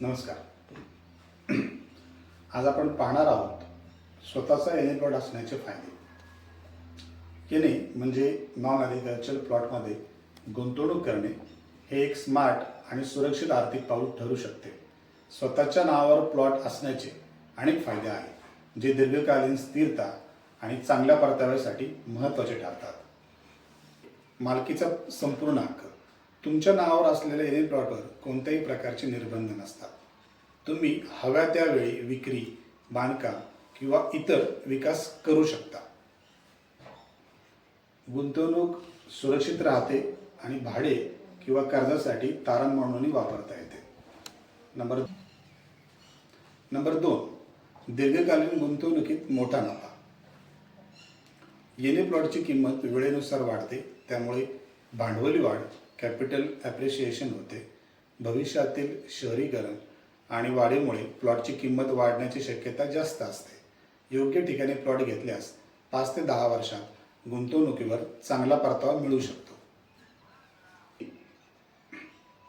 नमस्कार. आज आपण पाहणार आहोत स्वतःचा एन प्लॉट असण्याचे फायदे. येणे म्हणजे नॉन ॲग्रिकल्चर प्लॉटमध्ये गुंतवणूक करणे हे एक स्मार्ट आणि सुरक्षित आर्थिक पाऊल ठरू शकते. स्वतःच्या नावावर प्लॉट असण्याचे अनेक फायदे आहेत जे दीर्घकालीन स्थिरता आणि चांगल्या परताव्यासाठी महत्त्वाचे ठरतात. मालकीचा संपूर्ण हक्क. तुमच्या नावावर असलेल्या एन प्लॉटवर कोणत्याही प्रकारचे निर्बंध नसतात. तुम्ही हव्या त्यावेळी विक्री बांधकाम किंवा इतर विकास करू शकता. गुंतवणूक सुरक्षित राहते आणि भाडे किंवा कर्जासाठी तारण म्हणूनही वापरता येते. नंबर नंबर दोन दीर्घकालीन गुंतवणुकीत मोठा नफा. येणे प्लॉटची किंमत वेळेनुसार वाढते त्यामुळे भांडवली वाढ कॅपिटल ॲप्रिशिएशन होते. भविष्यातील शहरीकरण आणि वाढीमुळे प्लॉटची किंमत वाढण्याची शक्यता जास्त असते. योग्य ठिकाणी प्लॉट घेतल्यास पाच ते दहा वर्षात गुंतवणुकीवर चांगला परतावा मिळू शकतो.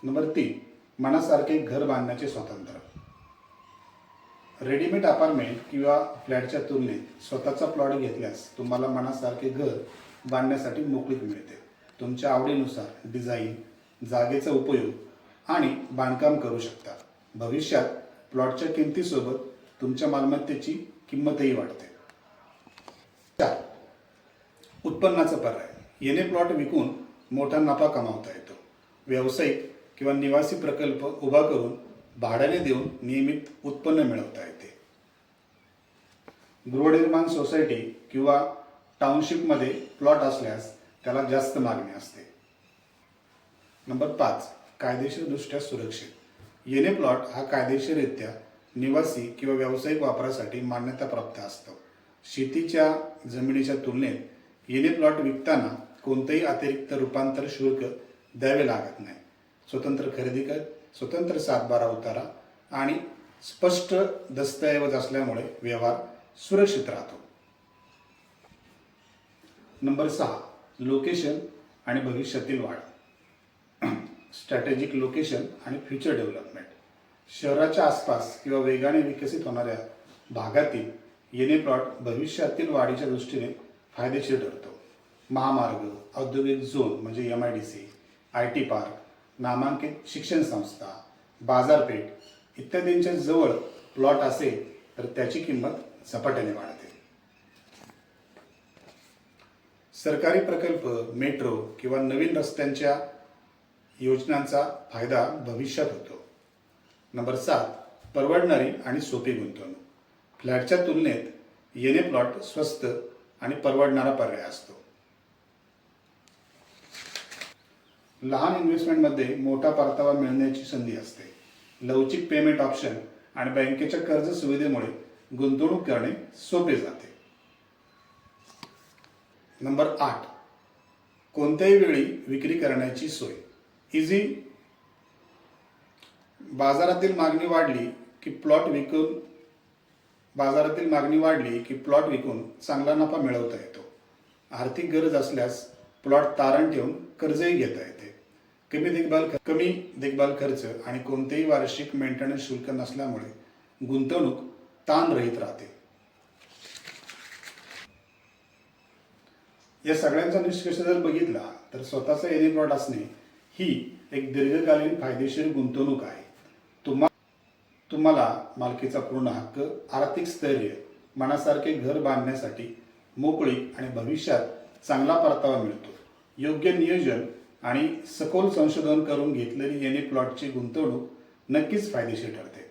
नंबर तीन मनासारखे घर बांधण्याचे स्वातंत्र्य. रेडीमेड अपार्टमेंट किंवा फ्लॅटच्या तुलनेत स्वतःचा प्लॉट घेतल्यास तुम्हाला मनासारखे घर बांधण्यासाठी मोकळीक मिळते. तुमच्या आवडीनुसार डिझाईन जागेचा उपयोग आणि बांधकाम करू शकता. भविष्यात प्लॉटच्या किमतीसोबत तुमच्या मालमत्तेची किंमतही वाढते. चार. उत्पन्नाचा पर्याय. येणे प्लॉट विकून मोठा नफा कमावता येतो. व्यावसायिक किंवा निवासी प्रकल्प उभा करून भाड्याने देऊन नियमित उत्पन्न मिळवता येते. गृहनिर्माण सोसायटी किंवा टाउनशिपमध्ये प्लॉट असल्यास त्याला जास्त मागणी असते. नंबर पाच कायदेशीरदृष्ट्या सुरक्षित. येणे प्लॉट हा कायदेशीररित्या निवासी किंवा व्यावसायिक वापरासाठी मान्यता प्राप्त असतो. शेतीच्या जमिनीच्या तुलनेत येणे प्लॉट विकताना कोणतेही अतिरिक्त रूपांतर शुल्क द्यावे लागत नाही. स्वतंत्र खरेदी कर स्वतंत्र सातबारा उतारा आणि स्पष्ट दस्तऐवज असल्यामुळे व्यवहार सुरक्षित राहतो. नंबर सहा लोकेशन आणि भविष्यातील वाढ. स्ट्रॅटेजिक लोकेशन आणि फ्युचर डेव्हलपमेंट शहराच्या आसपास किंवा वेगाने विकसित होणाऱ्या भागातील येणे प्लॉट भविष्यातील वाढीच्या दृष्टीने फायदेशीर ठरतो. महामार्ग औद्योगिक झोन म्हणजे M I D C I T park नामांकित शिक्षण संस्था बाजारपेठ इत्यादींच्या जवळ प्लॉट असेल तर त्याची किंमत झपाट्याने वाढते. सरकारी प्रकल्प मेट्रो किंवा नवीन रस्त्यांच्या योजनांचा फायदा भविष्यात होतो. नंबर सात परवडणारी आणि सोपी गुंतवणूक. फ्लॅटच्या तुलनेत येणे प्लॉट स्वस्त आणि परवडणारा पर्याय असतो. लहान इन्व्हेस्टमेंटमध्ये मोठा परतावा मिळण्याची संधी असते. लवचिक पेमेंट ऑप्शन आणि बँकेच्या कर्ज सुविधेमुळे गुंतवणूक करणे सोपे जाते. नंबर आठ. कोणत्याही वेळी विक्री करण्याची सोय. इझी बाजारातील मागणी वाढली की प्लॉट विकून बाजारातील मागणी वाढली की प्लॉट विकून चांगला नफा मिळवता येतो. आर्थिक गरज असल्यास प्लॉट तारण ठेवून कर्जही घेता येते. कमी देखभाल कमी देखभाल खर्च आणि कोणतेही वार्षिक मेंटेनन्स शुल्क नसल्यामुळे गुंतवणूक ताण रहित. या सगळ्यांचा निष्कर्ष जर बघितला तर स्वतःचा एनी प्लॉट असणे ही एक दीर्घकालीन फायदेशीर गुंतवणूक आहे. तुम्हा तुम्हाला मालकीचा पूर्ण हक्क आर्थिक स्थैर्य मनासारखे घर बांधण्यासाठी मोकळी आणि भविष्यात चांगला परतावा मिळतो. योग्य नियोजन आणि सखोल संशोधन करून घेतलेली एनी प्लॉटची गुंतवणूक नक्कीच फायदेशीर ठरते.